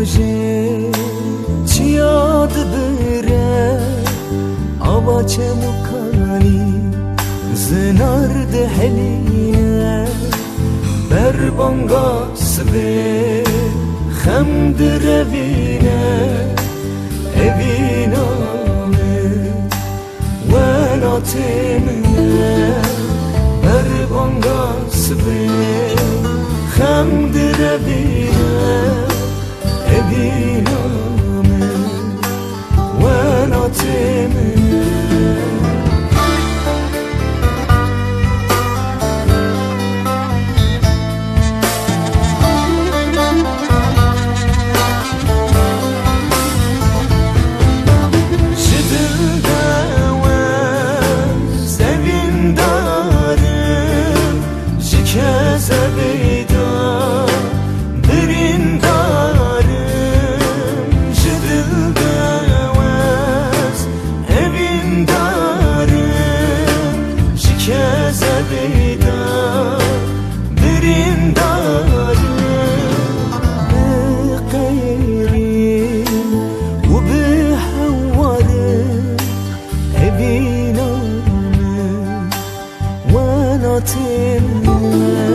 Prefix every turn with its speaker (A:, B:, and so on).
A: proje ci ad bere avaçe mukali zenar de heline berbanga sve hem drevine evina me ve natemine berbanga sve hem drevine here. زبیدا برین داره بقیری و به حواره ابینانه و ناتینه